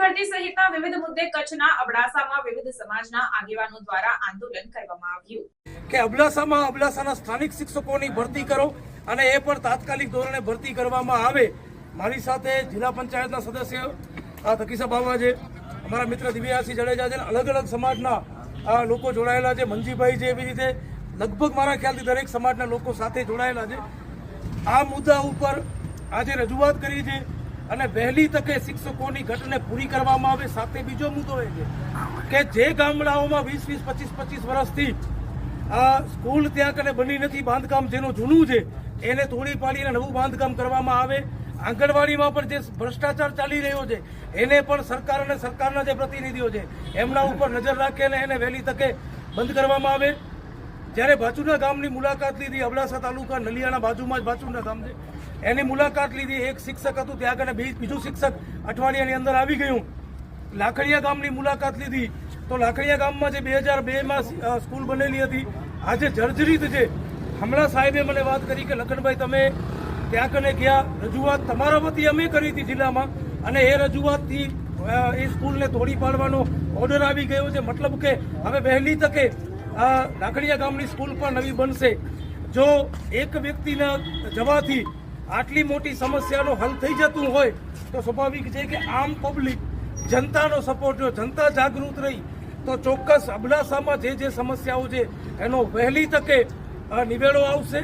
ભરતી સહિતના વિવિધ મુદ્દે કચ્છના અબડાસામાં વિવિધ સમાજના આગેવાનો દ્વારા આંદોલન કરવામાં આવ્યું. કે અબડાસામાં અબડાસાના સ્થાનિક શિક્ષકોની ભરતી કરો અને એ પણ તાત્કાલિક ધોરણે ભરતી કરવામાં આવે. મારી સાથે જિલ્લા પંચાયતના સદસ્ય તકીસા બાવા છે, અમારા મિત્ર દિવ્યાસી જડેજા છે, અલગ અલગ સમાજના લોકો જોડાયેલા છે, મંજીભાઈ છે એવી રીતે. લગભગ મારા ખ્યાલથી દરેક સમાજના લોકો સાથે જોડાયેલા છે. આ મુદ્દા ઉપર આજે રજૂઆત કરી છે. અને વહેલી તકે શિક્ષકોની ઘટને પૂરી કરવામાં આવે, સાથે બીજો મુદ્દો એ છે કે જે ગામડાઓમાં વીસ વીસ, પચીસ પચીસ વર્ષથી આ સ્કૂલ ત્યાં કને બની નથી, બાંધકામ જેનું જૂનું છે, એને તોડી પાડીને નવું બાંધકામ કરવામાં આવે. આંગણવાડીમાં પણ જે ભ્રષ્ટાચાર ચાલી રહ્યો છે, એને પણ સરકાર અને સરકારના જે પ્રતિનિધિઓ છે, એમના ઉપર નજર રાખે અને એને વહેલી તકે બંધ કરવામાં આવે. જ્યારે બાજુના ગામની મુલાકાત લીધી, અબડાસા તાલુકા નલિયાના બાજુમાં જ બાજુના ગામ છે એની મુલાકાત લીધી. એક શિક્ષક હતું, ત્યાં આગળ બીજું શિક્ષક અઠવાડિયાની અંદર આવી ગયું. લાખડીયા ગામની મુલાકાત લીધી. તો લાખડીયા ગામમાં જે બે હજાર બેમાં સ્કૂલ બનેલી હતી, આજે જર્જરિત છે. હમણાં સાહેબે મને વાત કરી કે, લખનભાઈ, તમે ત્યાં કને ગયા રજૂઆત તમારા વતી અમે કરી હતી જિલ્લામાં અને એ રજૂઆતથી એ સ્કૂલને તોડી પાડવાનો ઓર્ડર આવી ગયો છે. મતલબ કે હવે વહેલી તકે આ લાખણીયા ગામની સ્કૂલ પણ નવી બનશે. જો એક વ્યક્તિના જવાથી આટલી મોટી સમસ્યાનો હલ થઈ જતું હોય તો સ્વાભાવિક છે કે આમ પબ્લિક જનતાનો સપોર્ટ જો જનતા જાગૃત રહી, તો ચોક્કસ અબડાસામાં જે જે સમસ્યાઓ છે, એનો વહેલી તકે નિવેડો આવશે.